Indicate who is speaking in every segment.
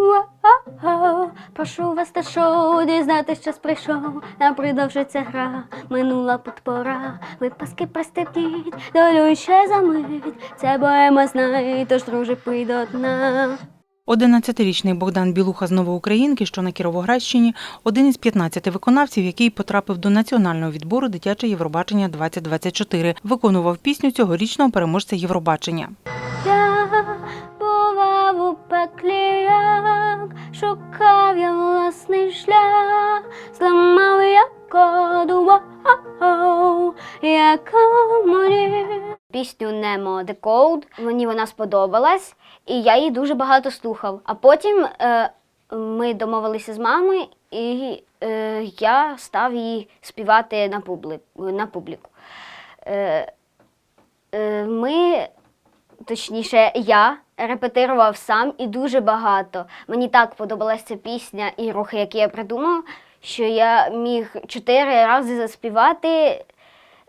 Speaker 1: Уа-а-а. Прошу вас та шоу, дізнатись, час прийшов. Нам продовжиться гра, минула подпора. Випаски пристебніть, долю ще за мить. Це боема знай, тож друже пий до дна.
Speaker 2: 11-річний Богдан Білуха з Новоукраїнки, що на Кіровоградщині, один із 15 виконавців, який потрапив до національного відбору Дитяче Євробачення 2024. Виконував пісню цьогорічного переможця Євробачення.
Speaker 1: Шукав я власний шлях, зламав я коду, яка мені. Пісню Nemo The Code, мені вона сподобалась, і я її дуже багато слухав. А потім е, ми домовилися з мамою, і е, я став її співати на, публи, на публіку. Е, е, ми точніше, я репетирував сам і дуже багато. Мені так подобалася ця пісня і рухи, які я придумав, що я міг чотири рази заспівати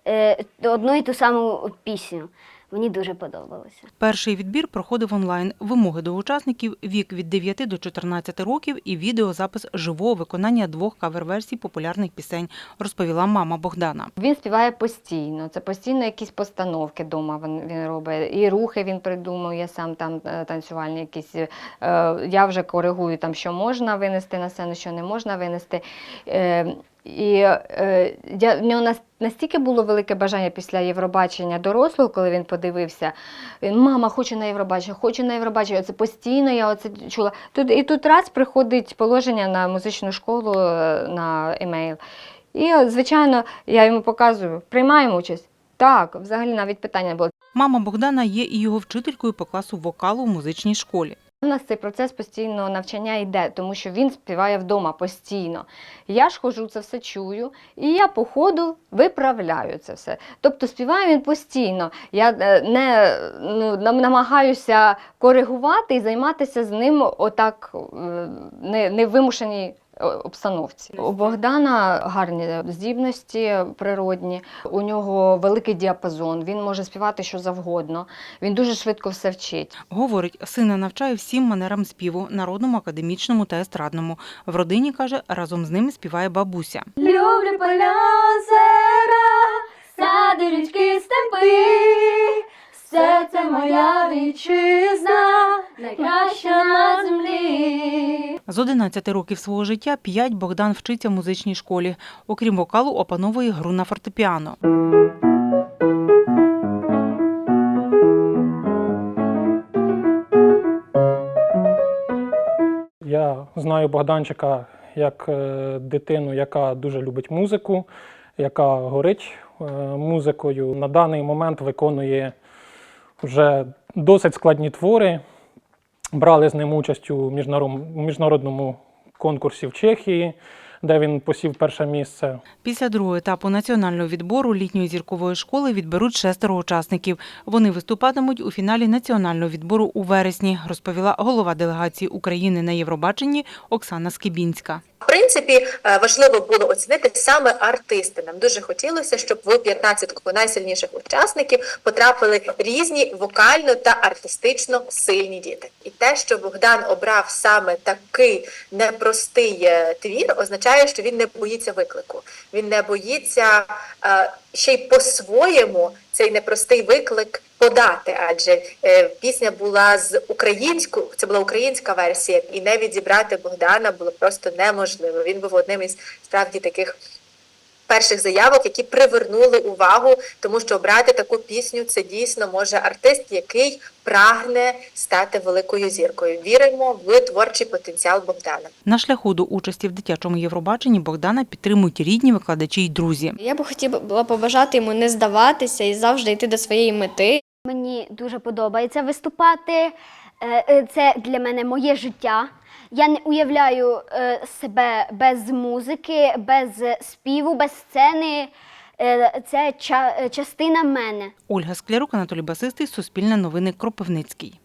Speaker 1: е, одну і ту саму пісню. Мені дуже подобалося.
Speaker 2: Перший відбір проходив онлайн. Вимоги до учасників вік від 9 до 14 років і відеозапис живого виконання двох кавер-версій популярних пісень, розповіла мама Богдана.
Speaker 3: Він співає постійно. Це постійно якісь постановки вдома він, він робить. І рухи він придумує сам там е, танцювальні якісь. Е, я вже коригую там, що можна винести на сцену, що не можна винести. Е, і е, я, в нього настільки було велике бажання після Євробачення дорослого, коли він подивився. Він, мама, хочу на Євробачення, хочу на Євробачення. Це постійно я оце чула. Тут, і тут раз приходить положення на музичну школу е, на емейл. І, звичайно, я йому показую, приймаємо участь. Так, взагалі навіть питання було.
Speaker 2: Мама Богдана є і його вчителькою по класу вокалу в музичній школі.
Speaker 3: У нас цей процес постійно навчання йде, тому що він співає вдома постійно. Я ж хожу, це все чую, і я по ходу виправляю це все. Тобто співає він постійно. Я е, не ну, намагаюся коригувати і займатися з ним отак е, е, обстановці. У Богдана гарні здібності природні, у нього великий діапазон, він може співати що завгодно, він дуже швидко все вчить.
Speaker 2: Говорить, сина навчає всім манерам співу, народному, академічному та естрадному. В родині каже, разом з ними співає бабуся.
Speaker 1: Люблю поля, озера, сади, річки, степи. Все це моя вітчизна, найкраща на землі.
Speaker 2: З 11 років свого життя п'ять Богдан вчиться в музичній школі. Окрім вокалу, опановує гру на фортепіано.
Speaker 4: Я знаю Богданчика як е, дитину, яка дуже любить музику, яка горить е, музикою. На даний момент виконує вже досить складні твори. Брали з ним участь у міжнародному конкурсі в Чехії, де він посів перше місце.
Speaker 2: Після другого етапу національного відбору літньої зіркової школи відберуть шестеро учасників. Вони виступатимуть у фіналі національного відбору у вересні, розповіла голова делегації України на Євробаченні Оксана Скибінська.
Speaker 5: Принципі, е, важливо було оцінити саме артисти. Нам дуже хотілося, щоб в 15 найсильніших учасників потрапили різні вокально та артистично сильні діти. І те, що Богдан обрав саме такий непростий е, твір, означає, що він не боїться виклику. Він не боїться е, ще й по-своєму цей непростий виклик подати, адже е, пісня була з українською, це була українська версія, і не відібрати Богдана було просто неможливо. Він був одним із справді таких перших заявок, які привернули увагу, тому що обрати таку пісню це дійсно може артист, який прагне стати великою зіркою. Віримо в творчий потенціал Богдана.
Speaker 2: На шляху до участі в дитячому Євробаченні Богдана підтримують рідні викладачі й друзі.
Speaker 6: Я б хотіла побажати йому не здаватися і завжди йти до своєї мети.
Speaker 1: Мені дуже подобається виступати. Е, е, Це для мене моє життя. Я не уявляю е, себе без музики, без співу, без сцени. Е, Це ча- е, частина мене.
Speaker 2: Ольга Склярук, Анатолій Басистий, Суспільне новини, Кропивницький.